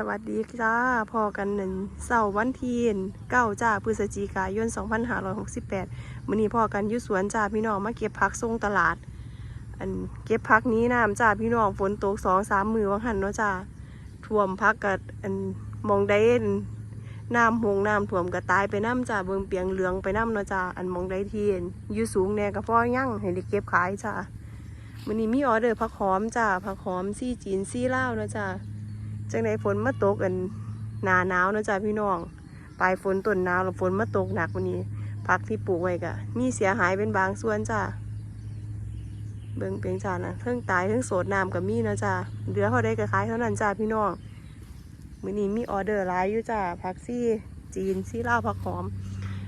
สวัสดีจ้าพอกันหนึ่งเสาร์วันที่เก้าจ้าพฤศจิกายน 2568มื้อนี้พอกันอยุสวนจ้าพี่น้องมาเก็บผักส่งตลาด อันเก็บผักนี้น้ำจ้าพี่น้องฝนตกสองสามมือวังหันเนาะจ้าท่วมพักกับอันมองได้อันน้ำหงน้ำท่วมก็ตายไปน้ำจ้าเบิ่งเปียงเหลืองไปน้ำเนาะจ้าอันมองได้ทีนอยู่สูงแน่ก็พอยั่งให้ได้เก็บขายจ้ามื้อนี้มีออเดอร์ผักหอมจ้าผักหอมซี่จีนซี่ลาวเนาะจ้า จังไดฝนมาตกกันหนาหนาวนะจ้ะพี่น้องปลายฝนต้นหนาวแล้วฝนมาตกหนักวันนี้ผักที่ปลูกไว้กะมีเสียหายเป็นบางส่วนจ้ะเบิ่งเปียงจ้านะเพิ่งตายเพิ่งโสดน้ำกับมีนะจ้ะเหลือเขาได้กระขายเท่านั้นจ้ะพี่น้องมื้อนี้มีออเดอร์หลายอยู่จ้ะผักซี่จีนซี่ล่าผักหอม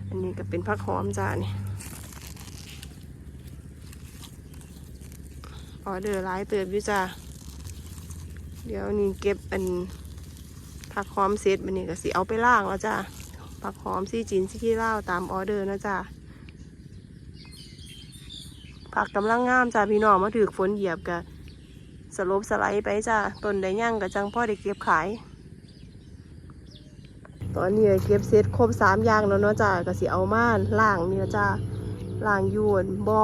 อันนี้ก็เป็นผักหอมจ้ะนี่ออเดอร์หลายเติบอยู่จ้ะ เดี๋ยวนี่เก็บเป็นผักหอมเสร็จมันนี่ก็สิเอาไปล่างแล้วจ้ะผักหอมซี่จีนซี่ขี้เล้าตามออเดอร์นะจ้ะผักกำลังงามจ้ะพี่น้องมาถือฝนเหยียบกะสลบสไลด์ไปจ้ะต้นได้ย่างกับจังพ่อได้เก็บขาย ตอนนี้เก็บเสร็จครบสามอย่างแล้วเนาะจ้ะก็สิเอามาล่างนี่นะจ้ะล่างยวนบอ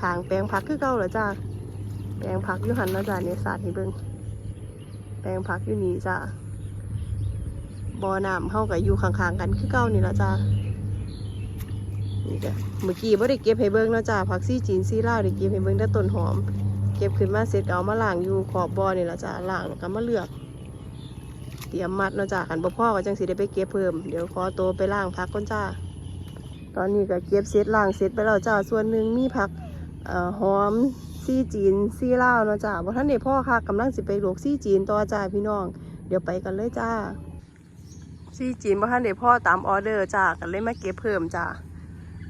ขางแปลงผักคือเก่าเหรอจ้ะแปลงผักยุหันนะจ้ะเนี่ยสาดให้เบิ่ง แปลงพักอยู่นี่จ้าบ่อน้ำเข้ากับอยู่ข้างๆกันคือเก่านี่ละจ้านี่จ้ะเมื่อกี้บ่ได้เก็บให้เบิ่งเนาะจ้าผักซี่จีนซี่ลาได้เก็บให้เบิ่งแต่ต้นหอม เก็บขึ้นมาเสร็จเอามาล้างอยู่ขอบบ่อนี่ละจ้าล้างแล้วก็มาเลือก เตรียมมัดเนาะจ้ากันบ่พ่อก็จังสิได้ไปเก็บเพิ่มเดี๋ยวขอตัวไปล้างพักก่อนจ้าตอนนี้ก็เก็บเสร็จล้างเสร็จไปแล้วจ้าส่วนหนึ่งมีผักอหอม ซี่จีนซี่ลาวเนาะจ้าบ่ท่านเด็พ่อค่ะกำลังสิไปลวกซี่จีนต่อจ้าพี่น้อง เดี๋ยวไปกันเลยจ้าซี่จีนบ่ท่านเด็พ่อตามออเดอร์จ้ากันเลยมาเก็บเพิ่มจ้า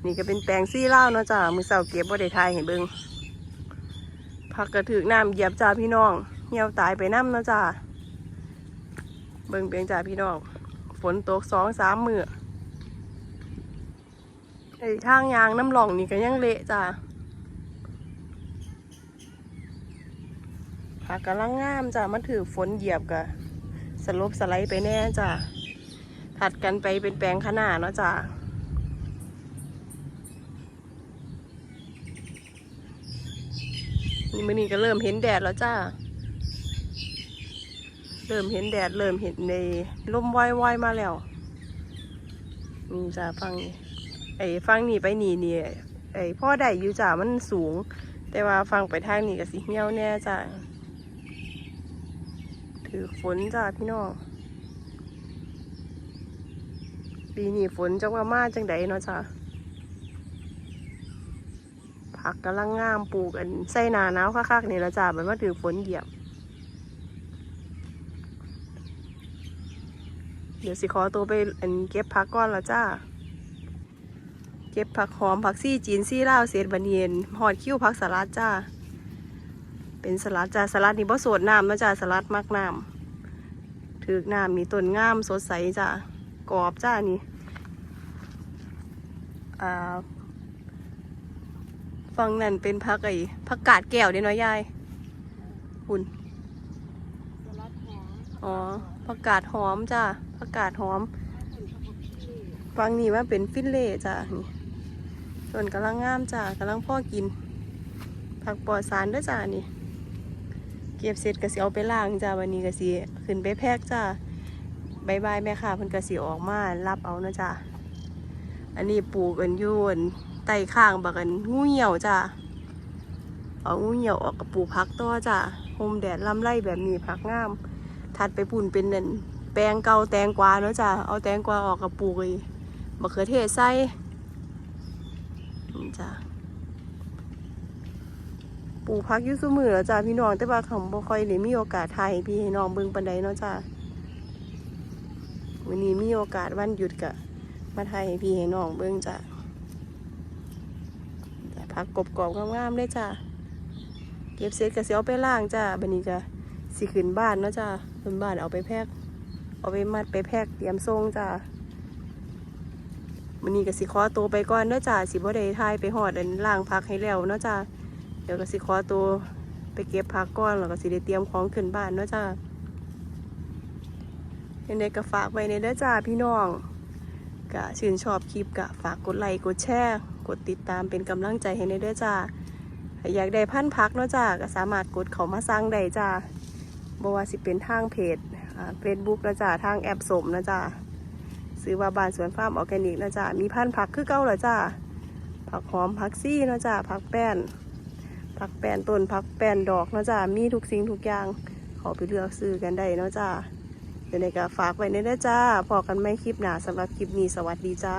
นี่ก็เป็นแปลงซี่ลาวเนาะจ้ามือเสาเก็บบ่ได้ทายให้เบิ่งผักกระถึกน้ำเหยียบจ้าพี่น้องเหี่ยวตายไปน้ำเนาะจ้าเบิ่งเปียงจ้าพี่น้องฝนตกสองสามมือไอ้ทางยางน้ำหล่องนี่ก็ยังเละจ้า ผักกำลังงามจ้ะมันถือฝนเหยียบกะสลบสไลด์ไปแน่จ้ะถัดกันไปเป็นแปลงขนาดเนาะจ้ะนี่มันนี่ก็เริ่มเห็นแดดแล้วจ้า เริ่มเห็นแดดเริ่มเห็นในลมว่ายๆมาแล้วนี่จ้าฟังนี่ไอ้ฟังนี่ไปนี่นี่ไอ้พ่อได้อยู่จ้ามันสูง แต่ว่าฟังไปทางนี้ก็สิเหี่ยวแน่จ้า ถือฝนจ้าพี่น้อง ปีนี้ฝนจังว่ามาจังใดเนาะจ้าผักกำลังงามปลูกอันใส่หนาหนาวคักๆนี่ละจ้ามันมาถือฝนเหยียบ เดี๋ยวสิขอตัวไปอันเก็บผักก่อนละจ้า เก็บผักหอมผักซี่จีนซี่ลาวเศษบันเย็นหอดคิ้วผักสลัดจ้า เป็นสลัดจ้าสลัดนี่บ่โสดน้ำนะจ้าสลัดมักน้ำถือกน้ำนี่ต้นงามสดใสจ้ากรอบจ้านี่อ่าฟังนั่นเป็นผักไอ้ผักกาดแก้วเด้เนาะยายหุ่นสลัดหอมอ๋อผักกาดหอมจ้าผักกาดหอมฟังนี่ว่าเป็นฟิลเล่จ้านี่ส่วนกำลังงามจ้ากำลังพ่อกินผักปลอดสารเด้วยจ้านี่ เก็บเสร็จก็สิเอาไปล้างจ้าวันนี้ก็สิขึ้นไปแพ็กจ้าบายบายแม่ค่ะเพิ่นก็สิออกมารับเอานะจ้าอันนี้ปลูกกันยุ่นไต่ข้างบักกันงูเหี่ยวจ้าเอางูเหี่ยวออกกับปลูกพักต่อจ้าโฮมแดดลำไรแบบนี้พักงามถัดไปปุ่นเป็นนั่นแปลงเกาแตงกวาเนาะจ้าเอาแตงกวาออกกับปลูกเลยมะเขือเทศใส่จ้า ลูกพักอยุ่ซุมือแล้วจ้าพี่น้องแต่ว่าเขาบ่ค่อยได้มีโอกาสถ่ายพี่ให้น้องเบิ่งปานใดเนาะจ้าวันนี้มีโอกาสวันหยุดกะมาถ่ายให้พี่ให้น้องเบิ่งจ้าจ้ะผักกบกรอบงามๆเลยจ้าเก็บเสร็จก็สิเอาไปล้างจ้าบัดนี้ก็สิขึ้นบ้านเนาะจ้าขึ้นบ้านเอาไปแพ็คเอาไปมัดไปแพ็คเตรียมส่งจ้าวันนี้ก็สิขอตัวไปก่อนเนาะจ้าสิบ่ได้ถ่ายไปฮอดอันล้างผักให้แล้วเนาะจ้า เดี๋ยวก็สิขอตัวไปเก็บผักก่อนแล้วก็สิได้เตรียมของขึ้นบ้านเนาะจ้ายังไงก็ฝากไว้ในเด้อจ้าพี่น้องกะชื่นชอบคลิปกะฝากกดไลค์กดแชร์กดติดตามเป็นกำลังใจให้ในเด้อจ้าอยากได้พันธุ์พักเนาะจ้าก็สามารถกดเขามาสั่งได้จ้าบว่าสิเป็นทางเพจเฟซบุ๊กนะจ้าทางแอปสมนะจ้าซื้อว่าบ้านสวนฟาร์มออร์แกนิกนะจ้ามีพันธุ์ผักคือเก่าเหรอจ้าผักหอมผักซี่นะจ้าผักแป้น ผักแปนต้นผักแปนดอกเนาะจ้ามีทุกสิ่งทุกอย่างขอไปเลือกซื้อกันได้เนาะจ้าเดี๋ยวในกาฝากไว้ในเด้อจ้าพอกันไม่คลิปหนาสำหรับคลิปนี้สวัสดีจ้า